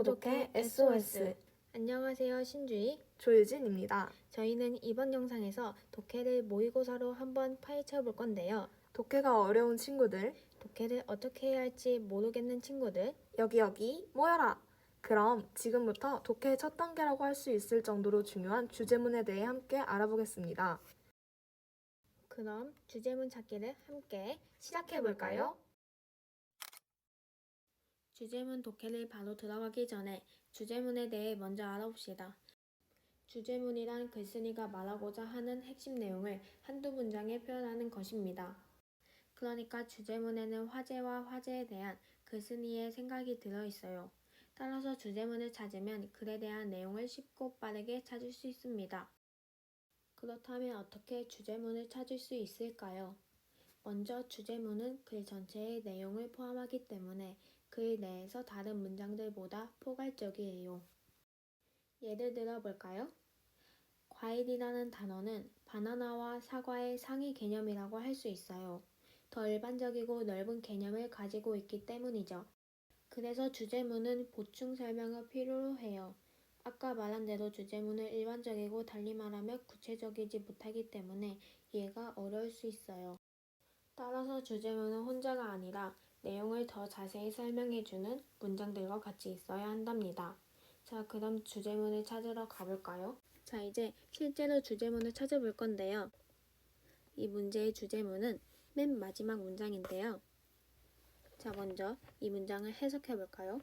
고독해 SOS 안녕하세요 신주희 조유진입니다. 저희는 이번 영상에서 독해를 모의고사로 한번 파헤쳐 볼 건데요 독해가 어려운 친구들 독해를 어떻게 해야 할지 모르겠는 친구들 여기 여기 모여라. 그럼 지금부터 독해의 첫 단계라고 할 수 있을 정도로 중요한 주제문에 대해 함께 알아보겠습니다. 그럼 주제문 찾기를 함께 시작해 볼까요? 주제문 독해를 바로 들어가기 전에 주제문에 대해 먼저 알아봅시다. 주제문이란 글쓴이가 말하고자 하는 핵심 내용을 한두 문장에 표현하는 것입니다. 그러니까 주제문에는 화제와 화제에 대한 글쓴이의 생각이 들어 있어요. 따라서 주제문을 찾으면 글에 대한 내용을 쉽고 빠르게 찾을 수 있습니다. 그렇다면 어떻게 주제문을 찾을 수 있을까요? 먼저 주제문은 글 전체의 내용을 포함하기 때문에 글 내에서 다른 문장들보다 포괄적이에요. 예를 들어 볼까요? 과일이라는 단어는 바나나와 사과의 상위 개념이라고 할 수 있어요. 더 일반적이고 넓은 개념을 가지고 있기 때문이죠. 그래서 주제문은 보충 설명을 필요로 해요. 아까 말한 대로 주제문은 일반적이고 달리 말하면 구체적이지 못하기 때문에 이해가 어려울 수 있어요. 따라서 주제문은 혼자가 아니라 내용을 더 자세히 설명해주는 문장들과 같이 있어야 한답니다. 자, 그럼 주제문을 찾으러 가볼까요? 자, 이제 실제로 주제문을 찾아볼 건데요. 이 문제의 주제문은 맨 마지막 문장인데요. 자, 먼저 이 문장을 해석해 볼까요?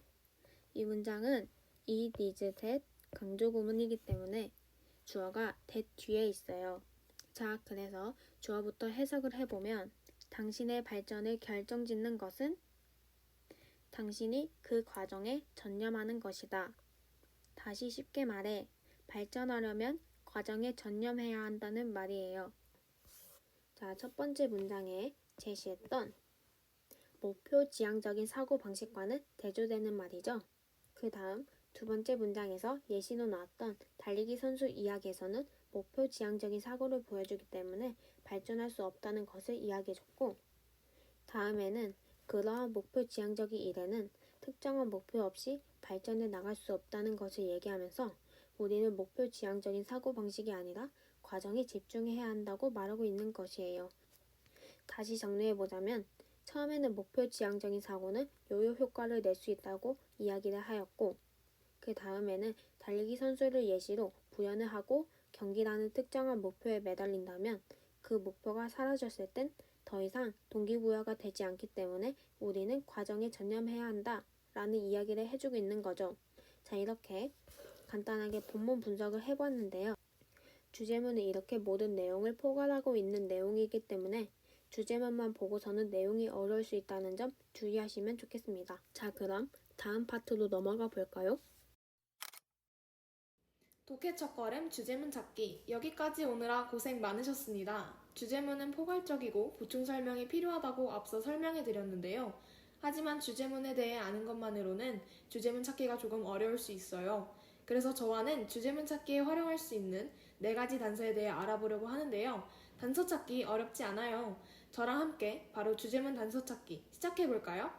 이 문장은 it is that 강조 구문이기 때문에 주어가 that 뒤에 있어요. 자, 그래서 주어부터 해석을 해보면 당신의 발전을 결정짓는 것은 당신이 그 과정에 전념하는 것이다. 다시 쉽게 말해 발전하려면 과정에 전념해야 한다는 말이에요. 자, 첫 번째 문장에 제시했던 목표 지향적인 사고 방식과는 대조되는 말이죠. 그 다음 두 번째 문장에서 예시로 나왔던 달리기 선수 이야기에서는 목표 지향적인 사고를 보여주기 때문에 발전할 수 없다는 것을 이야기해줬고 다음에는 그러한 목표 지향적인 일에는 특정한 목표 없이 발전해 나갈 수 없다는 것을 얘기하면서 우리는 목표 지향적인 사고 방식이 아니라 과정에 집중해야 한다고 말하고 있는 것이에요. 다시 정리해 보자면 처음에는 목표 지향적인 사고는 요요 효과를 낼 수 있다고 이야기를 하였고 그 다음에는 달리기 선수를 예시로 구현을 하고 경기라는 특정한 목표에 매달린다면 그 목표가 사라졌을 땐 더 이상 동기부여가 되지 않기 때문에 우리는 과정에 전념해야 한다 라는 이야기를 해주고 있는 거죠. 자 이렇게 간단하게 본문 분석을 해봤는데요. 주제문은 이렇게 모든 내용을 포괄하고 있는 내용이기 때문에 주제문만 보고서는 내용이 어려울 수 있다는 점 주의하시면 좋겠습니다. 자 그럼 다음 파트로 넘어가 볼까요? 독해 첫걸음 주제문 찾기 여기까지 오느라 고생 많으셨습니다. 주제문은 포괄적이고 보충 설명이 필요하다고 앞서 설명해 드렸는데요. 하지만 주제문에 대해 아는 것만으로는 주제문 찾기가 조금 어려울 수 있어요. 그래서 저와는 주제문 찾기에 활용할 수 있는 네 가지 단서에 대해 알아보려고 하는데요. 단서 찾기 어렵지 않아요. 저랑 함께 바로 주제문 단서 찾기 시작해 볼까요?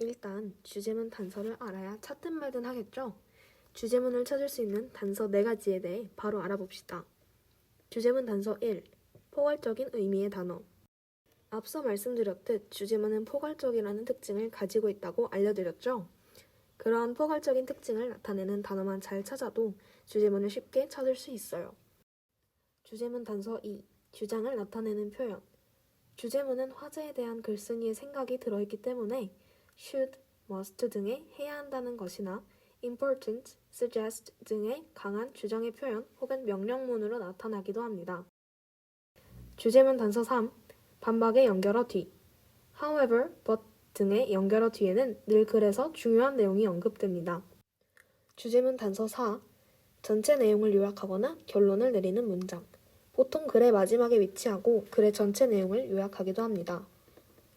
일단 주제문 단서를 알아야 찾든 말든 하겠죠? 주제문을 찾을 수 있는 단서 네 가지에 대해 바로 알아봅시다. 주제문 단서 1. 포괄적인 의미의 단어. 앞서 말씀드렸듯 주제문은 포괄적이라는 특징을 가지고 있다고 알려드렸죠? 그러한 포괄적인 특징을 나타내는 단어만 잘 찾아도 주제문을 쉽게 찾을 수 있어요. 주제문 단서 2. 주장을 나타내는 표현. 주제문은 화제에 대한 글쓴이의 생각이 들어있기 때문에 should, must 등의 해야 한다는 것이나 important, suggest 등의 강한 주장의 표현 혹은 명령문으로 나타나기도 합니다. 주제문 단서 3. 반박의 연결어 뒤. however, but 등의 연결어 뒤에는 늘 글에서 중요한 내용이 언급됩니다. 주제문 단서 4. 전체 내용을 요약하거나 결론을 내리는 문장. 보통 글의 마지막에 위치하고 글의 전체 내용을 요약하기도 합니다.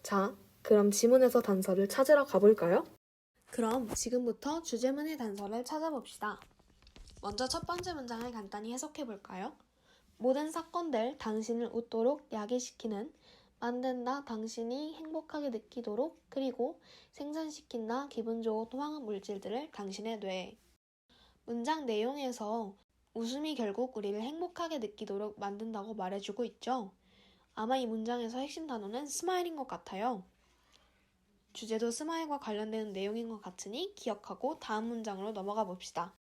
자, 그럼 지문에서 단서를 찾으러 가볼까요? 그럼 지금부터 주제문의 단서를 찾아봅시다. 먼저 첫 번째 문장을 간단히 해석해 볼까요? 모든 사건들 당신을 웃도록 야기시키는 만든다 당신이 행복하게 느끼도록 그리고 생산시킨다 기분 좋은 화학 물질들을 당신의 뇌에. 문장 내용에서 웃음이 결국 우리를 행복하게 느끼도록 만든다고 말해주고 있죠. 아마 이 문장에서 핵심 단어는 스마일인 것 같아요. 주제도 스마일과 관련되는 내용인 것 같으니 기억하고 다음 문장으로 넘어가 봅시다.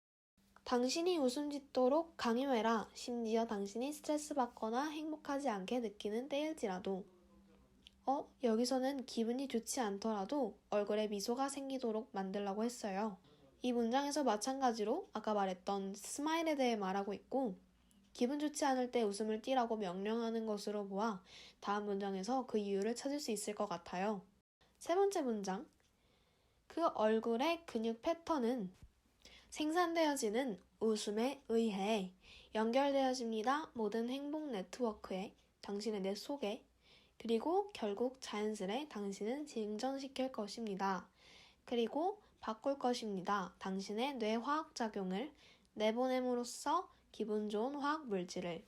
당신이 웃음 짓도록 강요해라. 심지어 당신이 스트레스 받거나 행복하지 않게 느끼는 때일지라도. 어, 여기서는 기분이 좋지 않더라도 얼굴에 미소가 생기도록 만들라고 했어요. 이 문장에서 마찬가지로 아까 말했던 스마일에 대해 말하고 있고, 기분 좋지 않을 때 웃음을 띠라고 명령하는 것으로 보아 다음 문장에서 그 이유를 찾을 수 있을 것 같아요. 세 번째 문장. 그 얼굴의 근육 패턴은 생산되어지는 웃음에 의해 연결되어집니다. 모든 행복 네트워크에 당신의 뇌 속에 그리고 결국 자연스레 당신은 진전시킬 것입니다. 그리고 바꿀 것입니다. 당신의 뇌 화학작용을 내보냄으로써 기분 좋은 화학 물질을.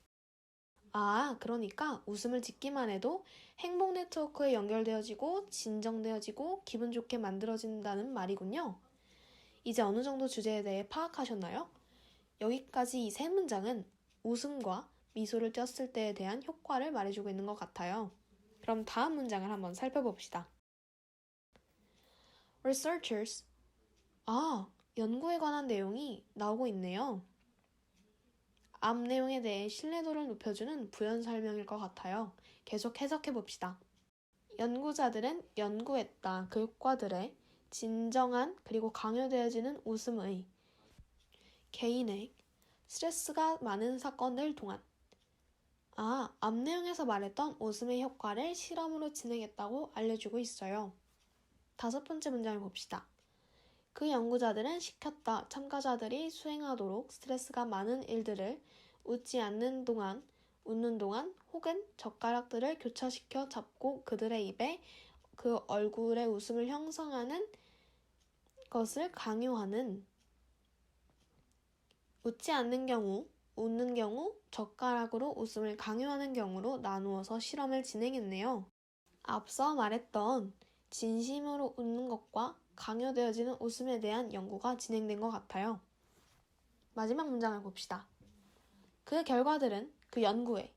아, 그러니까 웃음을 짓기만 해도 행복 네트워크에 연결되어지고 진정되어지고 기분 좋게 만들어진다는 말이군요. 이제 어느 정도 주제에 대해 파악하셨나요? 여기까지 이 세 문장은 웃음과 미소를 띄었을 때에 대한 효과를 말해주고 있는 것 같아요. 그럼 다음 문장을 한번 살펴봅시다. Researchers. 아, 연구에 관한 내용이 나오고 있네요. 앞 내용에 대해 신뢰도를 높여주는 부연 설명일 것 같아요. 계속 해석해 봅시다. 연구자들은 연구했다. 그 효과들의 진정한 그리고 강요되어지는 웃음의 개인의 스트레스가 많은 사건들 동안 아, 앞 내용에서 말했던 웃음의 효과를 실험으로 진행했다고 알려주고 있어요. 다섯 번째 문장을 봅시다. 그 연구자들은 시켰다. 참가자들이 수행하도록 스트레스가 많은 일들을 웃지 않는 동안, 웃는 동안 혹은 젓가락들을 교차시켜 잡고 그들의 입에 그 얼굴의 웃음을 형성하는 것을 강요하는 웃지 않는 경우, 웃는 경우, 젓가락으로 웃음을 강요하는 경우로 나누어서 실험을 진행했네요. 앞서 말했던 진심으로 웃는 것과 강요되어지는 웃음에 대한 연구가 진행된 것 같아요. 마지막 문장을 봅시다. 그 결과들은 그 연구에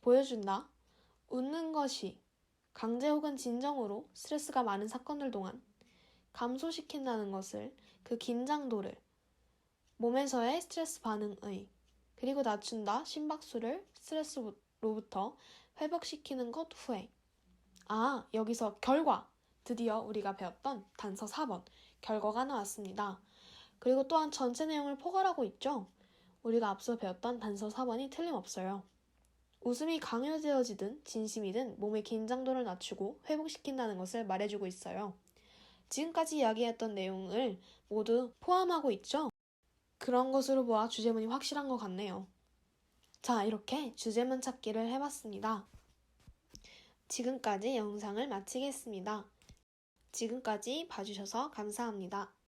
보여준다. 웃는 것이 강제 혹은 진정으로 스트레스가 많은 사건들 동안 감소시킨다는 것을 그 긴장도를 몸에서의 스트레스 반응의 그리고 낮춘다 심박수를 스트레스로부터 회복시키는 것 후에 아 여기서 결과 드디어 우리가 배웠던 단서 4번 결과가 나왔습니다. 그리고 또한 전체 내용을 포괄하고 있죠. 우리가 앞서 배웠던 단서 4번이 틀림없어요. 웃음이 강요되어지든 진심이든 몸의 긴장도를 낮추고 회복시킨다는 것을 말해주고 있어요. 지금까지 이야기했던 내용을 모두 포함하고 있죠? 그런 것으로 보아 주제문이 확실한 것 같네요. 자, 이렇게 주제문 찾기를 해봤습니다. 지금까지 영상을 마치겠습니다. 지금까지 봐주셔서 감사합니다.